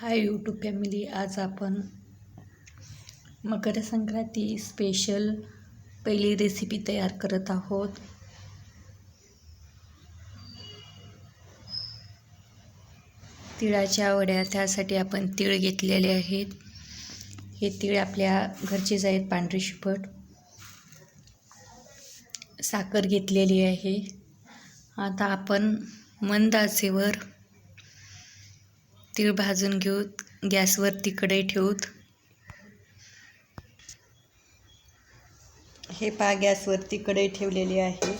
Hi YouTube family आज आपण Makar Sankranti special पहिली रेसिपी तयार करत आहोत. तिळाच्या वड्या त्यासाठी आपण तीळ घेतलेले आहेत. हे तीळ आपल्या घरचेच आहेत पांढरे शिपट साखर घेतलेली आहे. आता आपण मंद आचेवर तीळ भाजून घेऊत गॅसवरती कढई ठेवूत. हे पा गॅसवरती कढई ठेवलेली आहे.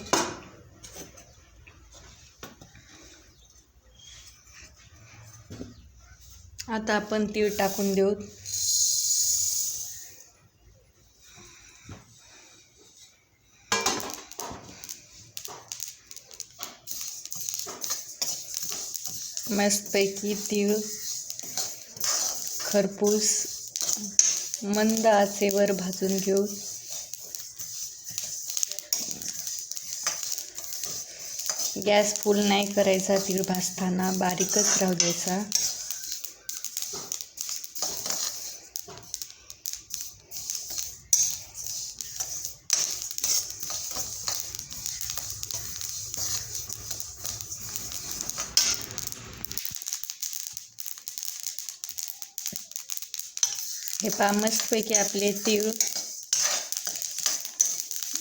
आता आपण तीळ टाकून देऊत. मस्तपैकी तीळ खरपूस मंद आचेवर भाजून घेऊ. गॅस फुल नाही करायचा तीळ भाजताना बारीकच राहू द्यायचा. हे पहा मस्तपैकी आपले तीळ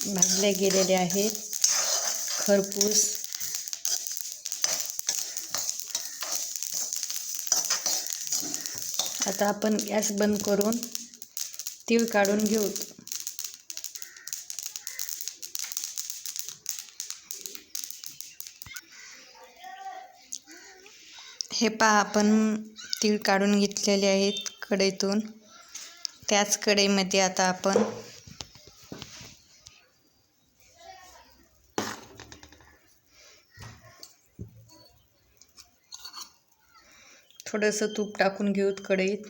भाजले गेलेले आहेत. खरपूस. आता आपण गॅस बंद करून तीळ काढून घेऊ. हे पहा आपण तीळ काढून घेतलेले आहेत कढईतून. त्याच कढईमध्ये आता आपण थोडंसं तूप टाकून घेऊत कढईत.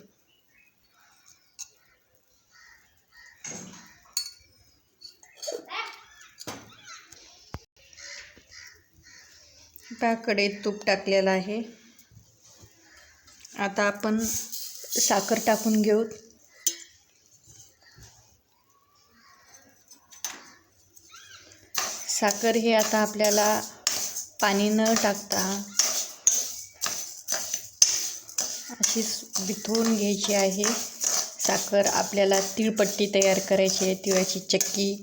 त्या कढईत तूप टाकलेलं आहे. आता आपण साखर टाकून घेऊत साखर हे आता आपल्याला पाणी न टाकता. अशी बिथवून घ्यायची आहे. साखर आपल्याला तिळपट्टी तयार करायची आहे. तिळाची चक्की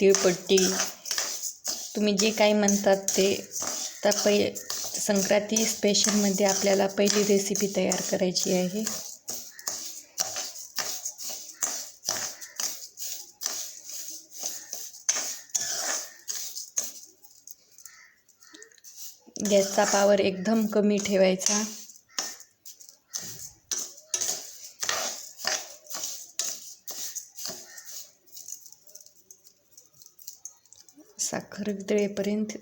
तिळपट्टी. तुम्ही जे काही म्हणतात ते तर पै संक्रांती स्पेशलमध्ये आपल्याला पहिली रेसिपी तयार करायची आहे. गॅसचा पावर एकदम कमी ठेवायचा. साखर वितळेपर्यंत.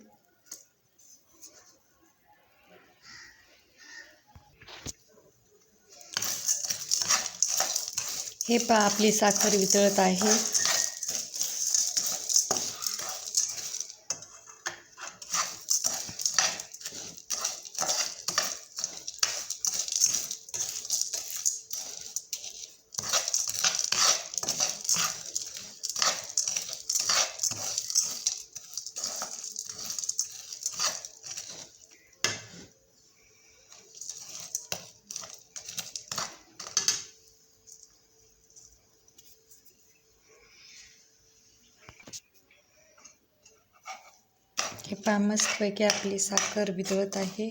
हे पहा आपली साखर वितळत आहे. हे पहा मस्तपैकी आपली साखर भिजवत आहे.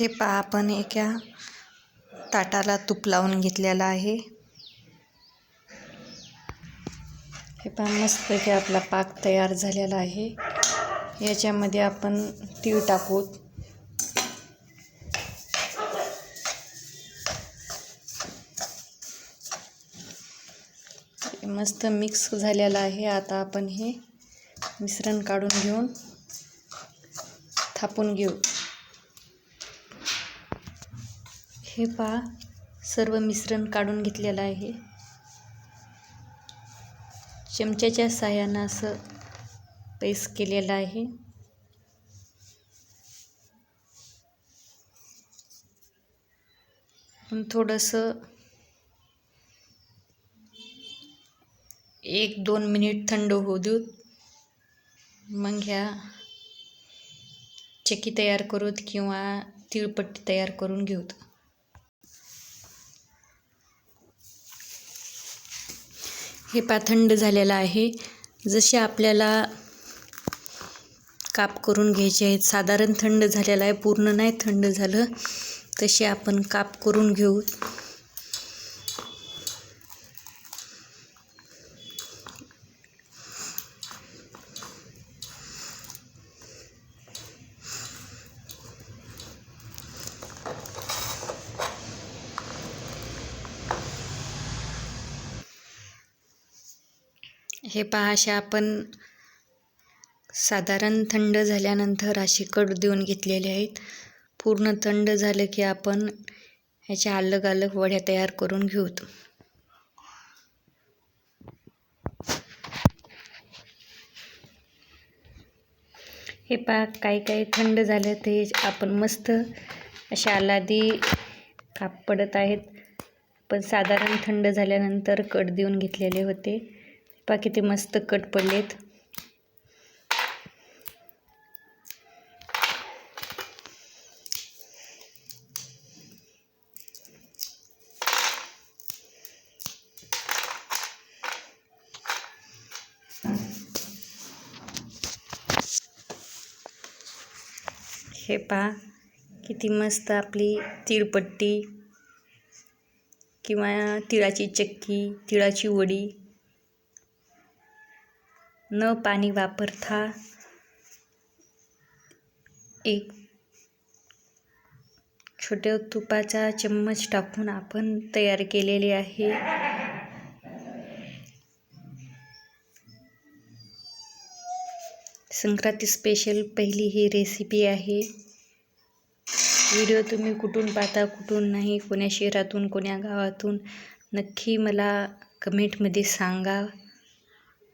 हे पहा आपण एका ताटाला तूप लावून घेतलेला आहे. हे पहा मस्तपैकी आपला पाक तयार झालेला आहे. याच्यामध्ये आपण तीळ टाकू. मस्त मिक्स झालेला आहे. आता आपण हे मिश्रण काढून घेऊन थापून घेऊ. हे पहा सर्व मिश्रण काढून घेतलेलं आहे. चमच्याच्या साह्यानं असं पेस केलेलं आहे. पण थोडंसं एक दोन मिनिट थंड होऊ देऊ मग ह्या चकी तयार करूत किंवा तिळपट्टी तयार करून घेऊत. हे पा थंड झालेलं आहे. जसे आपल्याला काप करून घ्यायचे आहेत साधारण थंड झालेलं आहे पूर्ण नाही थंड झालं तसे आपण काप करून घेऊ. हे पहा आपण साधारण थंड झाल्यानंतर असे कट देऊन घेतलेले आहेत. पूर्ण थंड झालं की आपण ह्याच्या अलग अलग वड्या तयार करून घेऊत. हे पहा काही काही थंड झालं ते आपण मस्त अशा आलादी काप पडत आहेत. पण साधारण थंड झाल्यानंतर कट देऊन घेतलेले होते. पहा किती मस्त कट पडलेत. हे पहा किती मस्त आपली तिळपट्टी किंवा तिळाची चक्की तिळाची वडी. न पाणी वापरता एक छोट्या तुपाचा चम्मच टाकून आपण तयार केलेले आहे. संक्रांती स्पेशल पहिली ही रेसिपी आहे. व्हिडिओ तुम्ही कुठून पाहता कुठून नाही कोण्या शहरातून कोण्या गावातून नक्की मला कमेंटमध्ये सांगा.